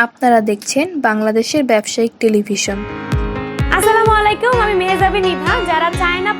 আপনারা দেখছেন বাংলাদেশের ব্যবসায়িক টেলিভিশন। আসসালামু আলাইকুম আমি মেহজাবিন নিভা যারা চায়না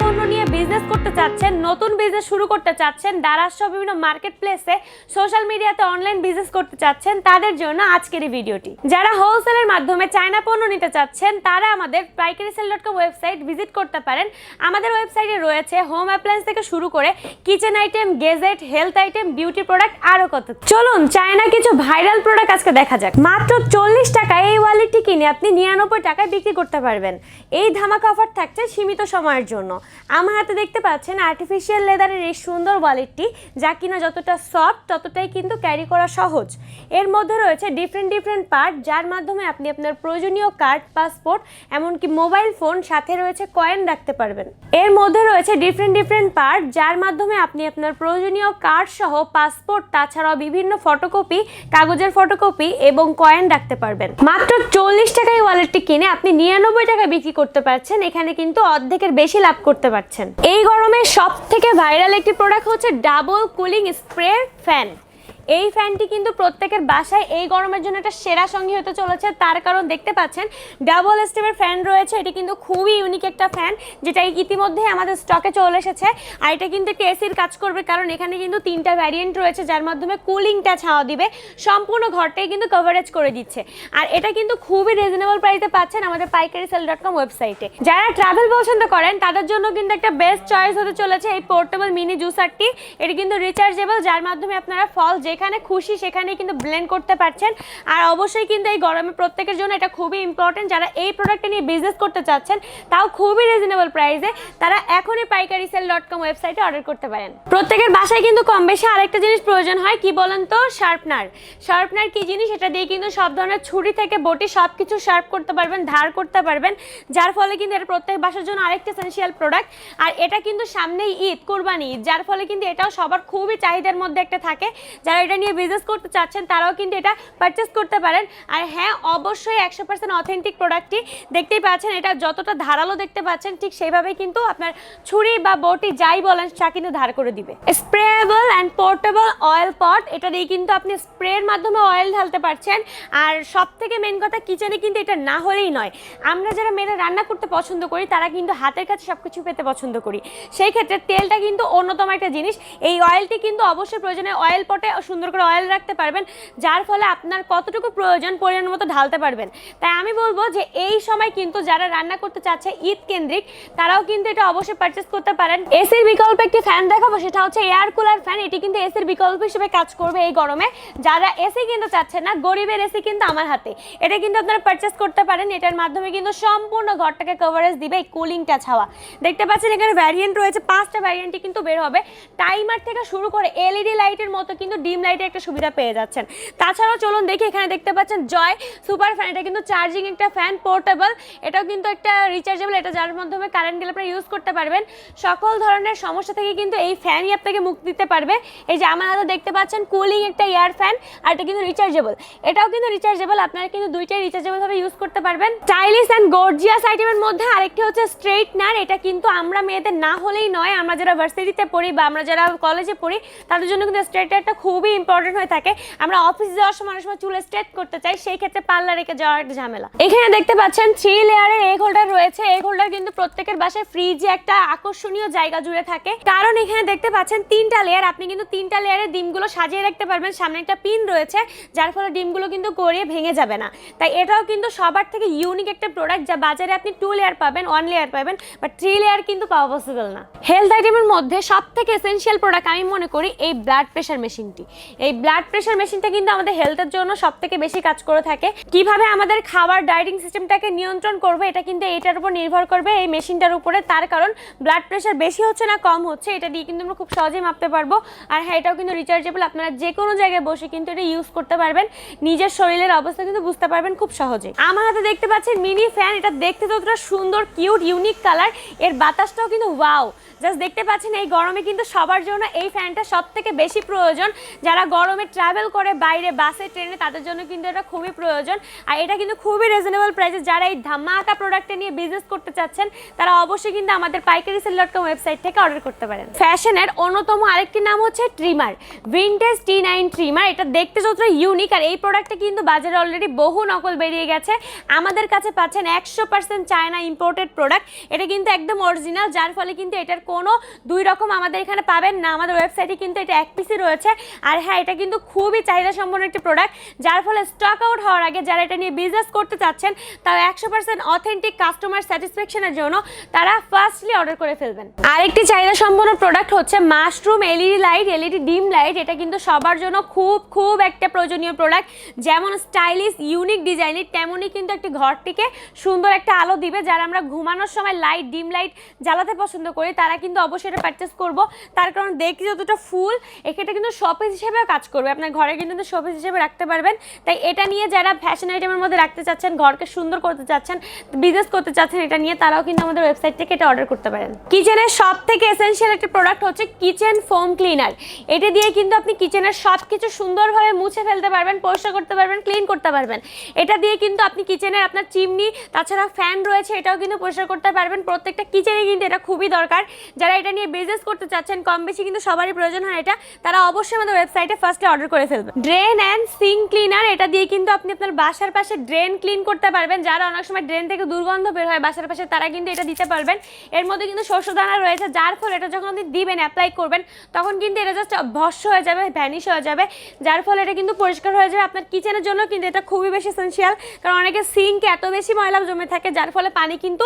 বিজনেস করতে চাচ্ছেন, নতুন বিজনেস শুরু করতে চাচ্ছেন সহ বিভিন্ন মার্কেট প্লেসে সোশ্যাল মিডিয়াতে অনলাইন বিজনেস করতে চাচ্ছেন, তাদের জন্য আজকের এই ভিডিওটি। যারা হোলসেলের মাধ্যমে চায়না পণ্য নিতে চাচ্ছেন, তারা আমাদের Paikari sell dot com website visit করতে পারেন। আমাদের ওয়েবসাইটে রয়েছে হোম অ্যাপ্লায়েন্স থেকে শুরু করে kitchen item gadget health item beauty product আরও কত। চলুন, চায়না কিছু ভাইরাল প্রোডাক্ট আজকে দেখা যাক। মাত্র চল্লিশ টাকায় এই ওয়ালেটটি কিনে আপনি নিরানব্বই টাকায় বিক্রি করতে পারবেন। এই ধামাকা অফার থাকছে সীমিত সময়ের জন্য। আমার হাতে দেখতে পাচ্ছেন আর্টিফিশিয়াল লেদারের এই সুন্দর ওয়ালেটটি যা কিনা যতটা সফট ততটাই কিন্তু ক্যারি করা সহজ। এর মধ্যে রয়েছে ডিফারেন্ট ডিফারেন্ট পার্ট যার মাধ্যমে আপনি আপনার প্রয়োজনীয় কার্ড পাসপোর্ট এমনকি মোবাইল ফোন সাথে রয়েছে কয়েন রাখতে পারবেন। এর মধ্যে রয়েছে ডিফারেন্ট ডিফারেন্ট পার্ট যার মাধ্যমে আপনি আপনার প্রয়োজনীয় কার্ড সহ পাসপোর্ট তাছাড়াও বিভিন্ন ফটোকপি কাগজের ফটোকপি এবং কয়েন রাখতে পারবেন। মাত্র চল্লিশ টাকায় ওয়ালেটটি কিনে আপনি নিরানব্বই টাকায় বিক্রি করতে পারছেন, এখানে কিন্তু অর্ধেকের বেশি লাভ করতে পারছেন। এই গরমে সব থেকে ভাইরাল একটি প্রোডাক্ট হচ্ছে ডাবল কুলিং স্প্রে ফ্যান এই ফ্যানটি কিন্তু প্রত্যেকের বাসায় এই গরমের জন্য একটা সেরা সঙ্গী হতে চলেছে। তার কারণ দেখতে পাচ্ছেন, ডাবল স্টেপের ফ্যান রয়েছে। এটি কিন্তু খুবই ইউনিক একটা ফ্যান, যেটা ইতিমধ্যে আমাদের স্টকে চলে এসেছে। আর এটা কিন্তু একটি এসির কাজ করবে, কারণ এখানে কিন্তু তিনটা ভ্যারিয়েন্ট রয়েছে, যার মাধ্যমে কুলিংটা ছাওয়া দিবে। সম্পূর্ণ ঘরটাই কিন্তু কভারেজ করে দিচ্ছে। আর এটা কিন্তু খুবই রিজনেবল প্রাইসে পাচ্ছেন আমাদের পাইকারি সেল ডট কম ওয়েবসাইটে যারা ট্রাভেল পছন্দ করেন, তাদের জন্য কিন্তু একটা বেস্ট চয়েস হতে চলেছে এই পোর্টেবল মিনি জুসারটি এটি কিন্তু রিচার্জেবল যার মাধ্যমে আপনারা ফল যেখানে খুশি সেখানে কিন্তু ব্লেন্ড করতে পারছেন। আর অবশ্যই কিন্তু এই গরমে প্রত্যেকের জন্য এটা খুবই ইম্পর্টেন্ট যারা এই প্রোডাক্টটা নিয়ে বিজনেস করতে চাচ্ছেন, তাও খুবই রিজনেবল প্রাইসে তারা এখনই পাইকারি সেল ডট কম ওয়েবসাইটে অর্ডার করতে পারেন। প্রত্যেকের বাসায় কিন্তু কম বেশি আরেকটা জিনিস প্রয়োজন হয়, কি বলেন তো? শার্পনার শার্পনার কি জিনিস? এটা দিয়ে কিন্তু সব ধরনের ছুরি থেকে বটি সব কিছু শার্প করতে পারবেন, ধার করতে পারবেন। যার ফলে কিন্তু এটা প্রত্যেক বাসার জন্য আরেকটা এসেন্সিয়াল প্রোডাক্ট আর এটা কিন্তু সামনেই ঈদ, কোরবানি ঈদ। যার ফলে কিন্তু এটাও সবার খুবই চাহিদার মধ্যে একটা থাকে। যারা এটা নিয়ে বিজনেস করতে চাচ্ছেন, তারাও কিন্তু এটা পারচেস করতে পারেন। আর হ্যাঁ অবশ্যই একশো পার্সেন্ট অথেন্টিক প্রোডাক্টটি দেখতেই পাচ্ছেন, এটা যতটা ধারালো দেখতে পাচ্ছেন, ঠিক সেইভাবেই কিন্তু আপনার ছুরি বা বটি যাই বলেন তা কিন্তু ধার করে দিবে। Sprayable and portable oil pot এটা দিয়ে কিন্তু আপনি স্প্রের মাধ্যমে অয়েল ঢালতে পারছেন। আর সব থেকে মেন কথা কিচেনে কিন্তু এটা না হলেই নয়। আমরা যারা মেয়েরা রান্না করতে পছন্দ করি, তারা কিন্তু হাতের কাছে সব কিছু পেতে পছন্দ করি। সেই ক্ষেত্রে তেলটা কিন্তু অন্যতম একটা জিনিস। এই অয়েলটি কিন্তু অবশ্যই প্রয়োজনে অয়েল পটে সুন্দর করে অয়েল রাখতে পারবেন, যার ফলে আপনার কতটুকু প্রয়োজন পরিমাণ মতো ঢালতে পারবেন। তাই আমি বলব যে এই সময় কিন্তু যারা রান্না করতে চাচ্ছে ঈদ কেন্দ্রিক তারাও কিন্তু এটা অবশ্যই পারচেস করতে পারেন। এসির বিকল্প একটি ফ্যান দেখাবো, সেটা হচ্ছে এয়ার কুলার ফ্যান এটি কিন্তু এসির বিকল্প হিসেবে কাজ করবে এই গরমে। যারা এসি কিনতে চাচ্ছে না, গরিবের এসি কিন্তু আমার হাতে। এটা কিন্তু আপনারা পারচেস করতে পারেন, এটার মাধ্যমে কিন্তু সম্পূর্ণ ঘরটাকে কভারেজ দিবে এই কুলিংটা ছাওয়া দেখতে পাচ্ছেন এখানে ভ্যারিয়েন্ট রয়েছে, পাঁচটা ভ্যারিয়েন্টই কিন্তু বের হবে। টাইমার থেকে শুরু করে এলইডি লাইটের মতো কিন্তু ডিম লাইটের একটা সুবিধা পেয়ে যাচ্ছেন। তাছাড়াও চলুন দেখি, এখানে দেখতে পাচ্ছেন জয় সুপার ফ্যান এটা কিন্তু চার্জিং একটা ফ্যান পোর্টেবল এটাও কিন্তু একটা রিচার্জেবল এটা যার মাধ্যমে কারেন্ট বিল আপনারা ইউজ করতে পারবেন। সকল ধরনের সমস্যা থেকে কিন্তু এই ফ্যানই আপনাকে মুক্তি দিতে পারবে। এই যে আমার হাতে দেখতে পাচ্ছেন কুলিং একটা এয়ার ফ্যান আর এটা কিন্তু রিচার্জেবল এটাও কিন্তু রিচার্জেবল আপনারা কিন্তু দুইটাই রিচার্জেবল ভাবে ইউজ করতে পারবেন। স্টাইলিশ অ্যান্ড গর্জিয়াস আইটেমের মধ্যে আরেকটি হচ্ছে স্ট্রেটনার এটা কিন্তু আমরা মেয়েদের না হলেই নয়, আমরা যারা ভার্সিটিতে পড়ি বা আমরা যারা কলেজে পড়ি, তাদের জন্য কিন্তু স্ট্রেটনারটা খুবই ইম্পর্টেন্ট হয়ে থাকে। আমরা অফিস যাওয়ার সময় অনেক সময় চুলে স্ট্রেট করতে চাই, সেই ক্ষেত্রে পার্লার রেখে যাওয়ার একটা ঝামেলা। এখানে দেখতে পাচ্ছেন থ্রি লেয়ারের এগ হোল্ডার রয়েছে। এগ হোল্ডার কিন্তু প্রত্যেকের বাসায় ফ্রিজে একটা আকর্ষণীয় জায়গা জুড়ে থাকে। কারণ এখানে দেখতে পাচ্ছেন তিনটা লেয়ার আপনি কিন্তু তিনটা লেয়ারে ডিমগুলো সাজিয়ে রাখতে পারবেন। সামনে একটা পিন রয়েছে, যার ফলে ডিমগুলো কিন্তু গড়িয়ে ভেঙে যাবে না। তাই এটাও কিন্তু সবার থেকে ইউনিক একটা প্রোডাক্ট যা বাজারে আপনি টু লেয়ার পাবেন ওয়ান লেয়ার পাবেন বাট থ্রি লেয়ার কিন্তু পাওয়া পসিবল না। হেলথ আইটেমের মধ্যে সব থেকে এসেনশিয়াল প্রোডাক্ট আমি মনে করি এই ব্লাড প্রেশার মেশিনটি এই ব্লাড প্রেশার মেশিনটা কিন্তু আমাদের হেলথের জন্য সব থেকে বেশি কাজ করে থাকে। কীভাবে আমাদের খাবার ডায়েটিং সিস্টেমটাকে নিয়ন্ত্রণ করবে, এটা কিন্তু এটার উপর নির্ভর করবে এই মেশিনটার উপরে। তার কারণ ব্লাড প্রেশার বেশি হচ্ছে না, কম হচ্ছে, এটা দিয়ে কিন্তু আমরা খুব সহজেই মাপতে পারব। আর হ্যাঁ এটাও কিন্তু রিচার্জেবল আপনারা যে কোনো জায়গায় বসে কিন্তু এটা ইউজ করতে পারবেন। নিজের শরীরের অবস্থা কিন্তু বুঝতে পারবেন খুব সহজে। আমার হাতে দেখতে পাচ্ছেন মিনি ফ্যান এটা দেখতে ততটা সুন্দর কিউট ইউনিক কালারের বাতাসটাও কিন্তু ওয়াও জাস্ট দেখতে পাচ্ছেন এই গরমে কিন্তু সবার জন্য এই ফ্যানটা সব থেকে বেশি প্রয়োজন। যারা গরমে ট্রাভেল করে বাইরে বাসে ট্রেনে তাদের জন্য কিন্তু এটা খুবই প্রয়োজন। আর এটা কিন্তু খুবই রিজনেবল প্রাইসে যারা এই ধামাকা প্রোডাক্টে নিয়ে বিজনেস করতে চাচ্ছেন, তারা অবশ্যই কিন্তু আমাদের Paikari sell dot com website থেকে অর্ডার করতে পারেন। ফ্যাশনের অন্যতম আরেকটি নাম হচ্ছে trimmer vintage T nine trimmer এটা দেখতে যতটা ইউনিক আর এই প্রোডাক্টটা কিন্তু বাজারে অলরেডি বহু নকল বেরিয়ে গেছে। আমাদের কাছে পাচ্ছেন একশো পার্সেন্ট চায়না ইম্পোর্টেড প্রোডাক্ট এটা কিন্তু একদম অরিজিনাল যার ফলে কিন্তু এটার কোনো দুই রকম আমাদের এখানে পাবেন না। আমাদের ওয়েবসাইটে কিন্তু এটা এক পিসই রয়েছে। আর হ্যাঁ এটা কিন্তু খুবই চাহিদা সম্পন্ন একটি প্রোডাক্ট যার ফলে স্টক আউট হওয়ার আগে যারা এটা নিয়ে বিজনেস করতে চাচ্ছেন তারা একশো পার্সেন্ট অথেন্টিক কাস্টমার স্যাটিসফ্যাকশনের জন্য তারা ফার্স্টলি অর্ডার করে ফেলবেন। আরেকটি চাহিদা সম্পন্ন প্রোডাক্ট হচ্ছে mushroom LED light LED dim light এটা কিন্তু সবার জন্য খুব খুব একটা প্রয়োজনীয় প্রোডাক্ট যেমন স্টাইলিশ ইউনিক ডিজাইনের তেমনই কিন্তু একটি ঘরটিকে সুন্দর একটা আলো দিবে, যারা আমরা ঘুমানোর সময় লাইট ডিম লাইট জ্বালাতে পছন্দ করি, তারা কিন্তু অবশ্যই এটা পারচেস করব। তার কারণ দেখি যতটা ফুল এক্ষেত্রে কিন্তু শপিস হিসেবেও কাজ করবে। আপনার ঘরে কিন্তু শপিস হিসেবে রাখতে পারবেন। তাই এটা নিয়ে যারা ফ্যাশন আইটেমের মধ্যে রাখতে চাচ্ছেন, ঘরকে সুন্দর করতে চাচ্ছেন বিজনেস করতে চাচ্ছেন, এটা নিয়ে তারাও কিন্তু আমাদের ওয়েবসাইট থেকে এটা অর্ডার করতে পারেন। কিচেনের সব থেকে এসেনশিয়াল একটা প্রোডাক্ট হচ্ছে কিচেন ফোম ক্লিনার এটা দিয়ে কিন্তু আপনি কিচেনের সব কিছু সুন্দরভাবে মুছে ফেলতে পারবেন, পরিষ্কার করতে পারবেন ক্লিন করতে পারবেন। এটা দিয়ে কিন্তু আপনি কিচেনের আপনার চিমনি তাছাড়া ফ্যান রয়েছে, এটাও কিন্তু পরিষ্কার করতে পারবেন। প্রত্যেকটা কিচেনে কিন্তু এটা খুবই দরকার। যারা এটা নিয়ে বিজনেস করতে চাচ্ছেন কম বেশি কিন্তু সবারই প্রয়োজন হয় এটা। তারা অবশ্যই আমাদের ওয়েবসাইটে ফার্স্টে অর্ডার করে ফেলবেন। ড্রেন অ্যান্ড সিং ক্লিনার এটা দিয়ে কিন্তু আপনি আপনার বাসার পাশে ড্রেন ক্লিন করতে পারবেন। যারা অনেক সময় ড্রেন থেকে দুর্গন্ধ বের হয় বাসার পাশে, তারা কিন্তু এটা দিতে পারবেন। এর মধ্যে কিন্তু শস্যদানা রয়েছে, যার ফলে এটা যখন আপনি দিবেন অ্যাপ্লাই করবেন, তখন কিন্তু এটা জাস্ট ভস্য হয়ে যাবে ভ্যানিশ হয়ে যাবে। যার ফলে এটা কিন্তু পরিষ্কার হয়ে যাবে। আপনার কিচেনের জন্য কিন্তু এটা খুবই বেশি এসেন্সিয়াল কারণ অনেকে সিঙ্কে এত বেশি ময়লা জমে থাকে, যার ফলে পানি কিন্তু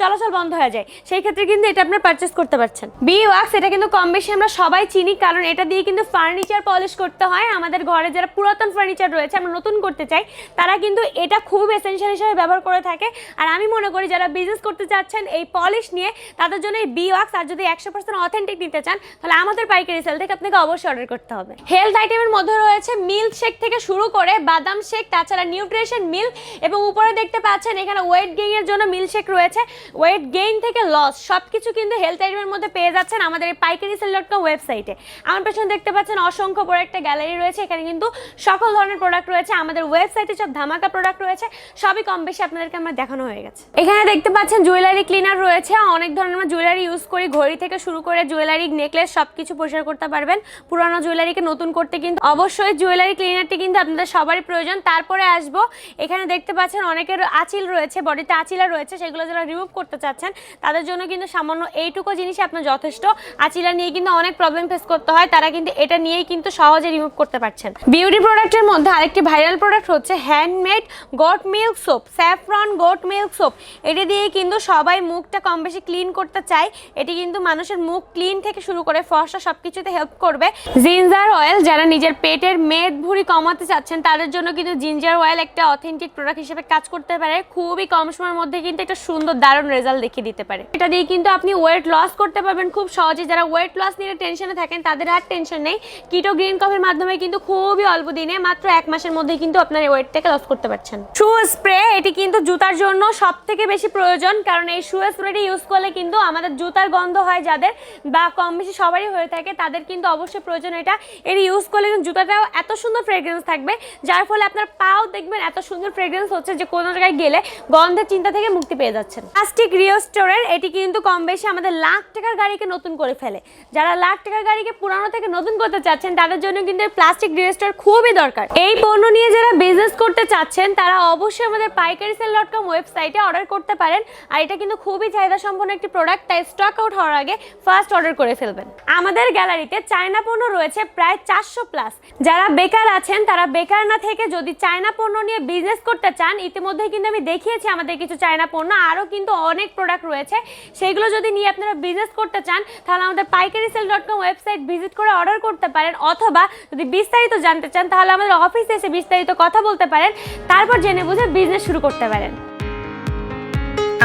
চলাচল বন্ধ হয়ে যায়। সেই ক্ষেত্রে কিন্তু এটা আপনার পারচেস করতে পারছেন। বি ওয়াক্স এটা কিন্তু কম বেশি আমরা সবাই চিনি, কারণ এটা দিয়ে কিন্তু ফার্নিচার পলিশ করতে হয়। আমাদের ঘরে যারা পুরাতন ফার্নিচার রয়েছে, আমরা নতুন করতে চাই, তারা কিন্তু এটা খুব এসেন্সিয়াল হিসেবে ব্যবহার করে থাকে। আর আমি মনে করি যারা বিজনেস করতে চাচ্ছেন, এই পলিশ নিয়ে তাদের জন্য এই বি ওয়াক্স আর যদি একশো পার্সেন্ট অথেন্টিক নিতে চান, তাহলে আমাদের পাইকারি সেল থেকে আপনাকে অবশ্যই অর্ডার করতে হবে। হেলথ আইটেমের মধ্যে রয়েছে মিল্ক শেক থেকে শুরু করে বাদাম শেক তাছাড়া নিউট্রিশন মিল্ক এবং উপরে দেখতে পাচ্ছেন এখানে ওয়েট গেইনের জন্য মিল্ক শেক রয়েছে। ওয়েট গেইন থেকে লস সব কিছু কিন্তু হেলথ আইটেমের মধ্যে পেয়ে যাচ্ছেন আমাদের পাইকারি সেল ডট কম ওয়েবসাইটে আমার পেছনে দেখতে পাচ্ছেন অসংখ্য বড় একটা গ্যালারি রয়েছে। এখানে কিন্তু সকল ধরনের প্রোডাক্ট রয়েছে। আমাদের ওয়েবসাইটে সব ধামাকা প্রোডাক্ট রয়েছে। সবই কম বেশি আপনাদেরকে আমরা দেখানো হয়ে গেছে। এখানে দেখতে পাচ্ছেন জুয়েলারি ক্লিনার রয়েছে। অনেক ধরনের আমরা জুয়েলারি ইউজ করি। ঘড়ি থেকে শুরু করে জুয়েলারি নেকলেস সব কিছু পরিষ্কার করতে পারবেন। পুরানো জুয়েলারিকে নতুন করতে কিন্তু অবশ্যই জুয়েলারি ক্লিনারটি কিন্তু আপনাদের সবারই প্রয়োজন। তারপরে আসব। এখানে দেখতে পাচ্ছেন অনেকের আঁচিল রয়েছে, বডিতে আঁচিলা রয়েছে, সেগুলো যারা রিমুভ করতে চাচ্ছেন, তাদের জন্য কিন্তু সামান্য এইটুকু জিনিসই আপনার যথেষ্ট। আঁচিলা নিয়ে কিন্তু অনেক প্রবলেম ফেস করতে হয়। তারা কিন্তু এটা নিয়েই কিন্তু সহজে রিমুভ করতে পারছেন। বিউটি প্রোডাক্টের মধ্যে আরেকটি ভাইরাল প্রোডাক্ট হচ্ছে handmade goat milk soap saffron goat milk soap এটি দিয়ে কিন্তু সবাই মুখটা কম বেশি ক্লিন করতে চায়। এটি কিন্তু মানুষের মুখ ক্লিন থেকে শুরু করে ফর্সা সব কিছুতে হেল্প করবে। জিঞ্জার অয়েল যারা নিজের পেটের মেদ ভুঁড়ি কমাতে চাচ্ছেন, তাদের জন্য কিন্তু জিঞ্জার অয়েল একটা অথেন্টিক প্রোডাক্ট হিসেবে কাজ করতে পারে। খুবই কম সময়ের মধ্যে কিন্তু একটা সুন্দর দারুণ রেজাল্ট দেখিয়ে দিতে পারে। এটা দিয়ে কিন্তু আপনি ওয়েট লস করতে পারবেন। খুব সহজে যারা ওয়েট লস নিয়ে টেনশনে থাকেন, তাদের আর টেনশন নেই। কিটো গ্রিন কফির মাধ্যমে কিন্তু খুবই অল্প দিনে মাত্র এক মাসের মধ্যে কিন্তু আপনার ওয়েটটাকে লস করতে পারছেন। শু স্প্রে এটি কিন্তু জুতার জন্য সব থেকে বেশি প্রয়োজন, কারণ এই শু স্প্রেটি ইউজ করলে কিন্তু আমাদের জুতার গন্ধ হয় যাদের, বা কম বেশি সবারই হয়ে থাকে, তাদের কিন্তু অবশ্যই প্রয়োজন এটা। এটি ইউজ করলে কিন্তু জুতাটাও এত সুন্দর ফ্রেগ্রেন্স থাকবে, যার ফলে আপনার পাও দেখবেন এত সুন্দর ফ্রেগ্রেন্স হচ্ছে যে কোনো জায়গায় গেলে গন্ধের চিন্তা থেকে মুক্তি পেয়ে যাচ্ছেন। প্লাস্টিক রিও স্টোরের এটি কিন্তু কম বেশি আমাদের লাখ টাকার গাড়িকে নতুন করে ফেলে। যারা লাখ টাকার গাড়িকে পুরানো থেকে নতুন করতে চাচ্ছেন তাদের জন্য কিন্তু প্লাস্টিক রিও স্টোর খুবই দরকার। এই পণ্য নিয়ে যারা বিজনেস করতে চাচ্ছেন, তারা অবশ্যই আমাদের পাইকারি সেল ডট কম ওয়েবসাইটে অর্ডার করতে পারেন। আর এটা কিন্তু খুবই চাহিদা সম্পন্ন একটি প্রোডাক্ট তাই স্টক আউট হওয়ার আগে ফার্স্ট অর্ডার করে ফেলবেন। আমাদের গ্যালারিতে চায়না পণ্য রয়েছে প্রায় চারশো প্লাস যারা বেকার আছেন, তারা বেকার না থেকে যদি চায়না পণ্য নিয়ে বিজনেস করতে চান ইতিমধ্যে কিন্তু আমি দেখিয়েছি আমাদের কিছু চায়না পণ্য। আরও কিন্তু অনেক প্রোডাক্ট রয়েছে। সেগুলো যদি নিয়ে আপনারা বিজনেস করতে চান, তাহলে আমাদের Paikari sell dot com website visit করে অর্ডার করতে পারেন অথবা যদি বিস্তারিত জানতে চান, তাহলে আমাদের অফিসে এসে বিস্তারিত কথা বলতে পারেন। তারপর জেনে বুঝে বিজনেস শুরু করতে পারেন।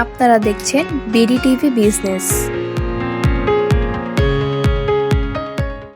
আপনারা দেখছেন বিডি টিভি বিজনেস